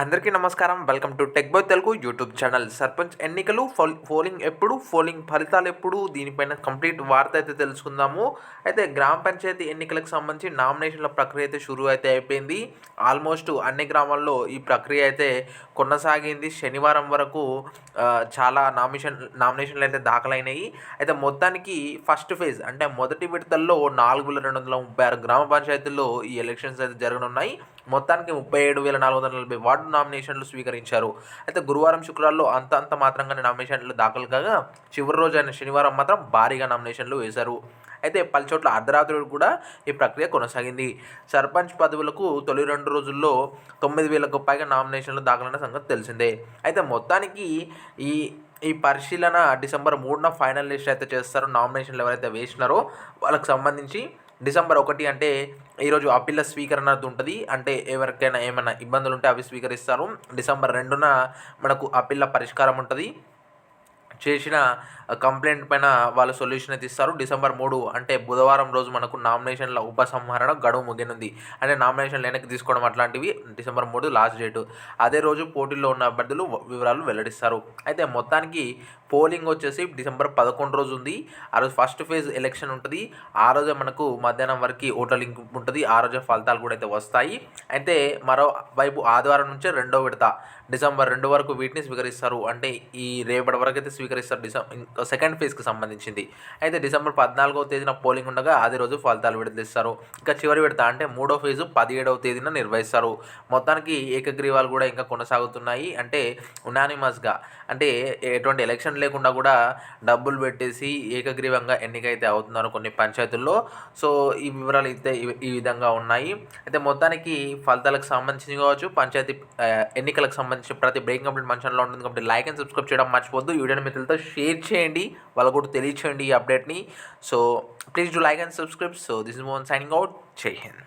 అందరికీ నమస్కారం. Welcome to tech boy Telugu YouTube channel. Sarpanch ఎన్నికలు ఫోల్ పోలింగ్ ఎప్పుడు పోలింగ్ ఫలితాలు ఎప్పుడు దీనిపైన కంప్లీట్ వార్త అయితే తెలుసుకుందాము. అయితే గ్రామ పంచాయతీ ఎన్నికలకు సంబంధించి నామినేషన్ల ప్రక్రియ అయితే షురూ అయితే అయిపోయింది. ఆల్మోస్ట్ అన్ని గ్రామాల్లో ఈ ప్రక్రియ అయితే కొనసాగింది. శనివారం వరకు చాలా నామినేషన్ నామినేషన్లు అయితే దాఖలైనాయి. అయితే మొత్తానికి ఫస్ట్ ఫేజ్ అంటే మొదటి విడతల్లో నాలుగు వేల రెండు వందల ముప్పై ఆరు గ్రామ పంచాయతీల్లో ఈ ఎలక్షన్స్ అయితే జరగనున్నాయి. మొత్తానికి ముప్పై ఏడు వేల నాలుగు వందల నలభై వార్డు నామినేషన్లు స్వీకరించారు. అయితే గురువారం శుక్రవారంలో అంత అంత మాత్రంగానే నామినేషన్లు దాఖలు కాగా చివరి రోజు అయిన శనివారం మాత్రం భారీగా నామినేషన్లు వేశారు. అయితే పలు చోట్ల అర్ధరాత్రి కూడా ఈ ప్రక్రియ కొనసాగింది. సర్పంచ్ పదవులకు తొలి రెండు రోజుల్లో తొమ్మిది వేలకు పైగా నామినేషన్లు దాఖలైన సంగతి తెలిసిందే. అయితే మొత్తానికి ఈ ఈ పరిశీలన డిసెంబర్ మూడున ఫైనల్ లిస్ట్ అయితే చేస్తారు. నామినేషన్లు ఎవరైతే వేసినారో వాళ్ళకి సంబంధించి డిసెంబర్ ఒకటి అంటే ఈరోజు అప్పీల స్వీకరణ ఉంటుంది. అంటే ఎవరికైనా ఏమైనా ఇబ్బందులు ఉంటే అవి స్వీకరిస్తారు. డిసెంబర్ రెండున మనకు అప్పీల పరిష్కారం ఉంటుంది. చేసిన కంప్లైంట్ పైన వాళ్ళు సొల్యూషన్ అయితే ఇస్తారు. డిసెంబర్ మూడు అంటే బుధవారం రోజు మనకు నామినేషన్ల ఉపసంహరణ గడువు ముగినుంది అంటే నామినేషన్లు వెనక్కి తీసుకోవడం అట్లాంటివి డిసెంబర్ మూడు లాస్ట్ డేటు. అదే రోజు పోటీల్లో ఉన్న అభ్యర్థులు వివరాలు వెల్లడిస్తారు. అయితే మొత్తానికి పోలింగ్ వచ్చేసి డిసెంబర్ పదకొండు రోజు ఉంది. ఆ రోజు ఫస్ట్ ఫేజ్ ఎలక్షన్ ఉంటుంది. ఆ రోజే మనకు మధ్యాహ్నం వరకు ఓటర్లింగ్ ఉంటుంది. ఆ రోజే ఫలితాలు కూడా అయితే వస్తాయి. అయితే మరోవైపు ఆదివారం నుంచే రెండో విడత. డిసెంబర్ రెండు వరకు వీటిని స్వీకరిస్తారు. అంటే ఈ రేపటి వరకు అయితే స్వీకరిస్తారు. డిసెంబర్ సెకండ్ ఫేజ్కి సంబంధించింది. అయితే డిసెంబర్ పద్నాలుగవ తేదీన పోలింగ్ ఉండగా అదే రోజు ఫలితాలు విడదీస్తారు ఇంకా చివరి విడత అంటే మూడో ఫేజు పదిహేడవ తేదీన నిర్వహిస్తారు. మొత్తానికి ఏకగ్రీవాలు కూడా ఇంకా కొనసాగుతున్నాయి. అంటే ఉనానిమస్గా అంటే ఎటువంటి ఎలక్షన్ లేకుండా కూడా డబ్బులు పెట్టేసి ఏకగ్రీవంగా ఎన్నికైతే అవుతున్నారు కొన్ని పంచాయతీల్లో. సో ఈ వివరాలు అయితే ఈ- విధంగా ఉన్నాయి. అయితే మొత్తానికి ఫలితాలకు సంబంధించి కావచ్చు పంచాయతీ ఎన్నికలకు సంబంధించి ప్రతి బ్రేకింగ్ అప్డేట్ మంచంలో ఉంటుంది కాబట్టి లైక్ అండ్ సబ్స్క్రైబ్ చేయడం మర్చిపోద్దు వీడియోని మిత్రులతో షేర్ చేయండి వాళ్ళకు కూడా తెలియచేయండి ఈ అప్డేట్ని so please do like and subscribe so this is Mohan signing out Jai Hind